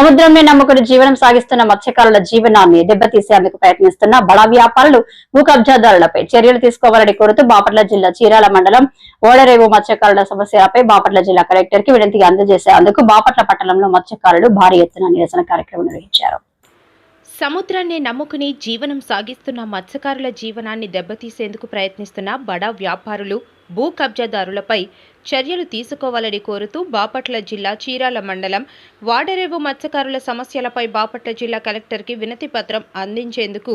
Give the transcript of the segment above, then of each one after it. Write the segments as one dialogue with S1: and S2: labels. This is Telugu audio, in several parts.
S1: సముద్రమే నమ్ముకుని జీవనం సాగిస్తున్న మత్స్యకారుల జీవనాన్ని దెబ్బతీసేందుకు ప్రయత్నిస్తున్న బడా వ్యాపారులు భూ కబ్జాదారులపై చర్యలు తీసుకోవాలని కోరుతూ బాపట్ల జిల్లా చీరాల మండలం ఓడరేవు మత్స్యకారుల సమస్యలపై బాపట్ల జిల్లా కలెక్టర్కి వినతి అందజేసేందుకు బాపట్ల పట్టణంలో మత్స్యకారులు భారీ ఎత్తున నిరసన కార్యక్రమం నిర్వహించారు.
S2: సముద్రాన్ని నమ్ముకుని జీవనం సాగిస్తున్న మత్స్యకారుల జీవనాన్ని దెబ్బతీసేందుకు ప్రయత్నిస్తున్న బడా వ్యాపారులు భూ కబ్జాదారులపై చర్యలు తీసుకోవాలని కోరుతూ బాపట్ల జిల్లా చీరాల మండలం వాడరేవు మత్స్యకారుల సమస్యలపై బాపట్ల జిల్లా కలెక్టర్కి వినతి పత్రం అందించేందుకు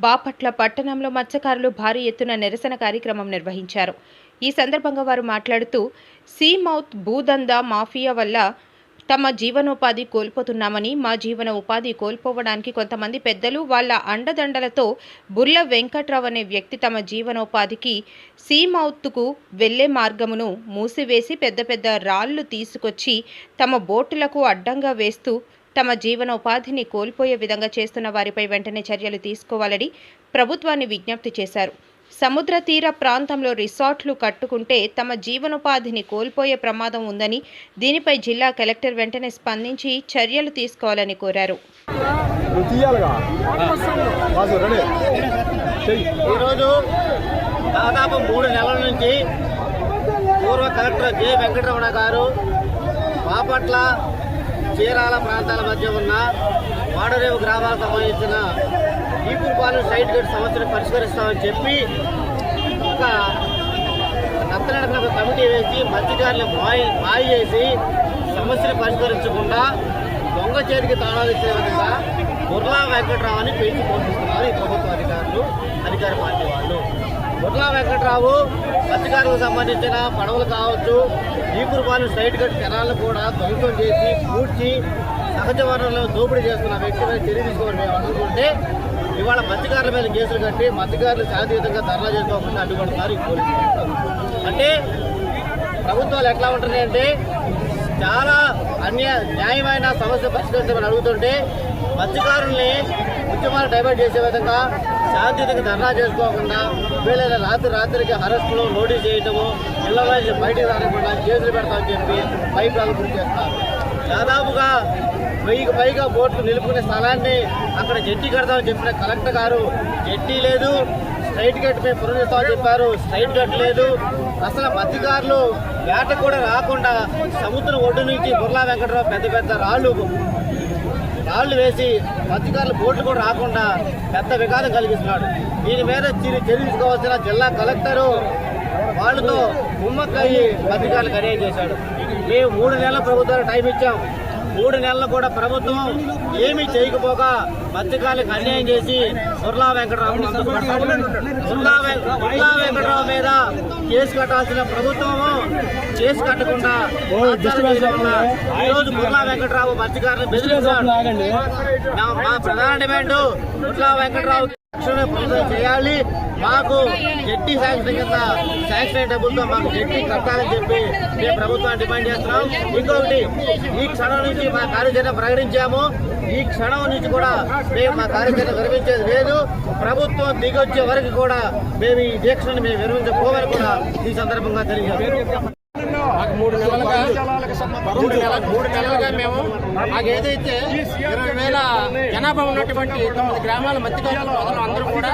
S2: బాపట్ల పట్టణంలో మత్స్యకారులు భారీ ఎత్తున నిరసన కార్యక్రమం నిర్వహించారు. ఈ సందర్భంగా వారు మాట్లాడుతూ సీ మౌత్ భూదందా మాఫియా వల్ల తమ జీవనోపాధి కోల్పోతున్నామని మా జీవన ఉపాధి కోల్పోవడానికి కొంతమంది పెద్దలు వాళ్ళ అండదండలతో బుర్ల వెంకట్రావు అనే వ్యక్తి తమ జీవనోపాధికి సీమౌత్తుకు వెళ్ళే మార్గమును మూసివేసి పెద్ద పెద్ద రాళ్ళు తీసుకొచ్చి తమ బోటులకు అడ్డంగా వేస్తూ తమ జీవనోపాధిని కోల్పోయే విధంగా చేస్తున్న వారిపై వెంటనే చర్యలు తీసుకోవాలని ప్రభుత్వాన్ని విజ్ఞప్తి చేశారు. సముద్ర తీర ప్రాంతంలో రిసార్ట్లు కట్టుకుంటే తమ జీవనోపాధిని కోల్పోయే ప్రమాదం ఉందని దీనిపై జిల్లా కలెక్టర్ వెంటనే స్పందించి చర్యలు తీసుకోవాలని కోరారు.
S3: ఈరోజు దాదాపు మూడు నెలల నుంచి పూర్వ కలెక్టర్ జె. వెంకటరమణ గారు బాపట్ల చీరాల ప్రాంతాల మధ్య ఉన్న వాడరేవు గ్రామాలకు సంబంధించిన ఈపురపాలెం సైడ్ గేట్ సమస్యను పరిష్కరిస్తామని చెప్పి ఒక నత్తనడకన ఒక కమిటీ వేసి మత్స్యకారులు మాయ మాయ చేసి సమస్యను పరిష్కరించకుండా దొంగ చేతికి తాళాలు ఇచ్చే విధంగా బుర్లా వెంకట్రావు అని పెంచి పోషిస్తున్నారు ఈ ప్రభుత్వ అధికారులు అధికార పార్టీ వాళ్ళు. బుర్లా వెంకట్రావు మత్స్యకారులకు సంబంధించిన పడవలు కావచ్చు ఈపురపాలెం సైడ్ గట్ కెనాలను కూడా ధ్వంసం చేసి పూడ్చి సహజ వనరులను దోపిడీ చేస్తున్న వ్యక్తి మీద చర్య తీసుకోమని మేము అనుకుంటే ఇవాళ మత్స్యకారుల మీద కేసులు కట్టి మత్స్యకారులు శాంతియుతంగా ధర్నా చేసుకోకుండా అడ్డుపడుతున్నారు ఈ పోలీసులు అంటే ప్రభుత్వాలు ఎట్లా ఉంటున్నాయి అంటే చాలా అన్య న్యాయమైన సమస్య పరిష్కరించమని అడుగుతుంటే మత్స్యకారుల్ని ఉద్యమాలు డైవర్ట్ చేసే విధంగా శాంతియుతంగా ధర్నా చేసుకోకుండా వీళ్ళ రాత్రి రాత్రికి అరెస్టులు నోటీస్ చేయటము ఇళ్ళ నుంచి బయటికి రానివ్వకుండా కేసులు పెడతామని చెప్పి భయప్రాలు గురి చేస్తారు దాదాపుగా వెయ్యికి పైగా బోట్లు నిలుపుకునే స్థలాన్ని అక్కడ జట్టి కడతామని చెప్పిన కలెక్టర్ గారు జట్టి లేదు స్ట్రైట్ గట్ మేము పునరుస్తామని చెప్పారు స్ట్రైట్ గట్ లేదు. అసలు మత్స్యకారులు వేట కూడా రాకుండా సముద్రం ఒడ్డు నుంచి బుర్లా వెంకటరావు పెద్ద పెద్ద రాళ్ళు రాళ్ళు వేసి మత్స్యకారులు బోట్లు కూడా రాకుండా పెద్ద విఘాతం కలిగిస్తున్నాడు. దీని మీద చర్య చర్య జిల్లా కలెక్టరు వాళ్ళతో కుమ్మక్కయ్యి మత్స్యకారులకు అన్యాయం చేశాడు. మేము మూడు నెలల ప్రభుత్వానికి టైం ఇచ్చాం. మూడు నెలలు కూడా ప్రభుత్వం ఏమీ చేయకపోగా మత్స్యకారులకు అన్యాయం చేసి బుర్లా వెంకటరావు బుర్లా బుర్లా వెంకటరావు మీద కేసు కట్టాల్సిన ప్రభుత్వము కేసు కట్టకుండా తాత్సారం చేయడం వల్ల ఈ రోజు బుర్లా వెంకటరావు బెదిరిస్తున్నాడు నా- మా ప్రధాన డిమాండ్ బుర్లా వెంకటరావు చేయాలి. మాకు జడ్డీ శాంక్షన్ కింద శాంక్షన్ అయిన డబ్బులతో మాకు జడ్డీ కట్టాలని చెప్పి మేము ప్రభుత్వాన్ని డిమాండ్ చేస్తున్నాం. ఇంకొకటి ఈ క్షణం నుంచి మా కార్యాచరణ ప్రకటించాము. ఈ క్షణం నుంచి కూడా మేము మా కార్యాచరణ విరమించేది లేదు. ప్రభుత్వం దిగొచ్చే వరకు కూడా మేము ఈ దీక్షను మేము విరమించకపోవని కూడా ఈ సందర్భంగా తెలియజేస్తాం
S4: మాకు మూడు నెలలుగా మూడు నెలల మూడు నెలలుగా మేము మాకు ఏదైతే ఇరవై వేల జనాభా ఉన్నటువంటి తొమ్మిది గ్రామాల మధ్య అందరూ కూడా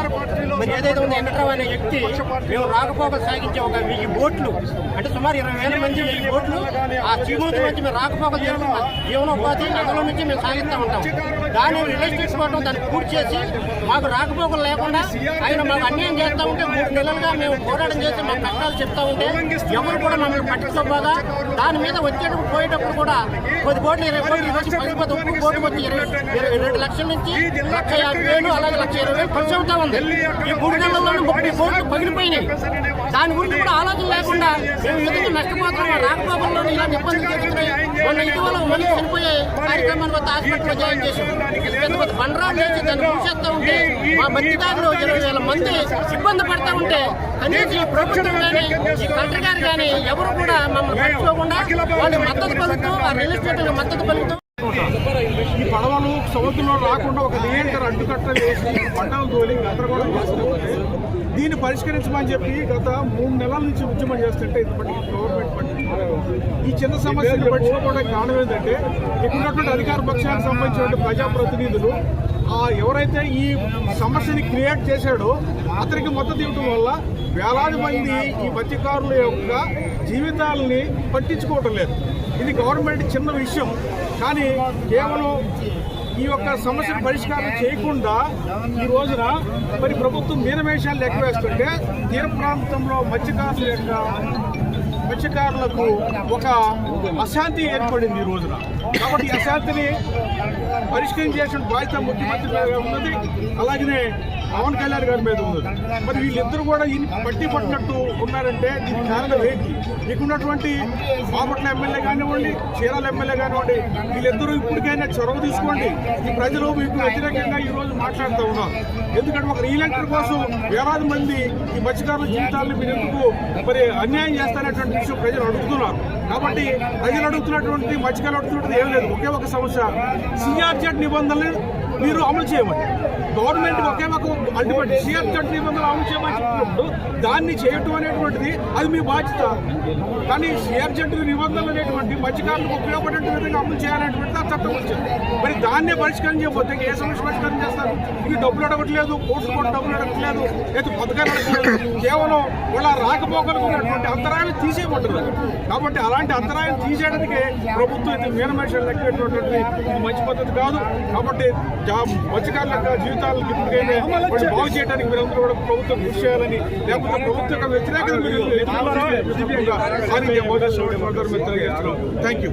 S4: మరి ఏదైతే ఉంది వెంకట్రావు అనే వ్యక్తి మేము రాకపోకలు సాగించే ఒక వెయ్యి బోట్లు అంటే సుమారు ఇరవై వేల మంది వెయ్యి బోట్లు ఆ చీమూతి నుంచి మేము రాకపోకలు చేయడం జీవనోపాధి అందులో నుంచి మేము సాగిస్తూ ఉంటాం. దాన్ని రిలీజ్ చేసుకోవడం దాన్ని పూర్తి చేసి మాకు రాకపోకలు లేకుండా ఆయన మాకు అన్యాయం చేస్తూ ఉంటే మూడు నెలలుగా మేము పోరాటం చేసి మా కష్టాలు చెప్తా ఉంటే ఎవరు కూడా మమ్మల్ని పోగా దాని మీద వచ్చేటప్పుడు పోయేటప్పుడు కూడా కొద్ది కోట్లు ఇరవై కోట్లు వచ్చి పది ఒక్క కోట్లు వచ్చి ఇరవై రెండు లక్షల నుంచి లక్ష యాభై వేలు అలాగే లక్ష ఇరవై వేలు ఖర్చు అవుతా ఉంది. ఈ మూడు నెలల్లోనే ముప్పై కోట్లు పగిలిపోయినాయి. దాని గురించి కూడా ఆలోచన లేకుండా మేము ఎందుకు నష్టపోతున్నాం రాకపోకల్లో ఇలాంటి ఇబ్బందులు జరుగుతున్నాయి? మొన్న ఇటీవల మనిషి చనిపోయే కార్యక్రమాన్ని కొత్త హాస్పిటల్లో జాయిన్ చేసాం పెద్ద పెద్ద బండరాలు చేసి దాన్ని మూసేస్తా ఉంటే మా మధ్యదారులు ఇరవై వేల మంది ఇబ్బంది పడతా ఉంటే కనీసం ఈ ప్రభుత్వం కానీ ఈ కలెక్టర్ గారు కానీ ఎవరు కూడా మమ్మల్ని పట్టుకోకుండా వాళ్ళు మద్దతు పలుకుతూ ఆ రియల్ ఎస్టేట్ మద్దతు పలుకుతూ
S5: సముద్రంలో రాకుండా ఒక నియంత్రణ అడ్డుకట్టలు వేసి పంటలు తోలి గందరగోళం చేస్తుంటే దీన్ని పరిష్కరించమని చెప్పి గత మూడు నెలల నుంచి ఉద్యమం చేస్తుంటే ఇప్పటికి గవర్నమెంట్ పట్టించుకోలేదు. ఈ చిన్న సమస్యను పట్టించుకోవడానికి కారణం ఏంటంటే ఇక్కడ ఉన్నటువంటి అధికార పక్షానికి సంబంధించిన ప్రజాప్రతినిధులు ఎవరైతే ఈ సమస్యని క్రియేట్ చేశాడో అతనికి మద్దతు ఇవ్వడం వల్ల వేలాది మంది ఈ మత్స్యకారుల యొక్క జీవితాలని పట్టించుకోవటం లేదు ఇది గవర్నమెంట్ చిన్న విషయం కానీ కేవలం ఈ యొక్క సమస్యను పరిష్కారం చేయకుండా ఈ రోజున మరి ప్రభుత్వం మీనమేషాలు లెక్క వేస్తుంటే తీర ప్రాంతంలో మత్స్యకారుల యొక్క మత్స్యకారులకు ఒక అశాంతి ఏర్పడింది ఈ రోజున. కాబట్టి ఈ అశాంతిని పరిష్కరించేసిన బాధ్యత ముఖ్యమంత్రి ఉన్నది. అలాగనే పవన్ కళ్యాణ్ గారి మీద ఉన్నది. మరి వీళ్ళిద్దరు కూడా పట్టి పట్టినట్టు ఉన్నారంటే దీనికి కారణం ఏంటి? ఇక్కడ ఉన్నటువంటి బాపట్ల ఎమ్మెల్యే కానివ్వండి చీరాల ఎమ్మెల్యే కానివ్వండి వీళ్ళిద్దరూ ఇప్పటికైనా చొరవ తీసుకోండి. ఈ ప్రజలు మీకు వ్యతిరేకంగా ఈ రోజు మాట్లాడుతూ ఉన్నారు. ఎందుకంటే ఒక రీలెక్టర్ కోసం వేలాది మంది ఈ మత్స్యకారుల జీవితాలను మీరు ఎందుకు మరి అన్యాయం చేస్తారనేటువంటి విషయం ప్రజలు అడుగుతున్నారు. కాబట్టి ప్రజలు అడుగుతున్నటువంటి మత్స్యకారులు అడుగుతున్నటువంటి ఏం లేదు. ఒకే ఒక సమస్య. సిఆర్జెడ్ నిబంధనలు మీరు అమలు చేయమని. గవర్నమెంట్ ఒకే ఒక అల్టిమేట్ సిఆర్జెడ్ నిబంధనలు అమలు చేయమని చెప్పినప్పుడు దాన్ని చేయటం అనేటువంటిది అది మీ బాధ్యత. కానీ సిఆర్జెడ్ నిబంధనలు అనేటువంటి మత్స్యకారులకు ఉపయోగపడే విధంగా అమలు చేయాలనేటువంటిది ఆ చట్టం వచ్చింది. మరి దాన్నే పరిష్కారం చేయకపోతే ఏ సమస్య పరిష్కారం చేస్తారు? ఇది డబ్బులు అడగట్లేదు కోర్టు కూడా డబ్బులు అడగట్లేదు లేదా పథకాలు అడగట్లేదు. కేవలం వాళ్ళ రాకపోకలకు ఉన్నటువంటి అంతరాయాలు తీసేయమంటున్నారు. కాబట్టి అలాంటి అంతరాయం తీసేయడానికి ప్రభుత్వం అయితే మీనమేషాలు లెక్కేటటువంటి ఇది మంచి పద్ధతి కాదు. కాబట్టి మత్స్యకారుల యొక్క జీవితాలను ఇప్పటికైనా బాగు చేయడానికి మీరందరూ కూడా ప్రభుత్వం కృషి చేయాలని లేకపోతే ప్రభుత్వం యొక్క వ్యతిరేకత మీరు థ్యాంక్ యూ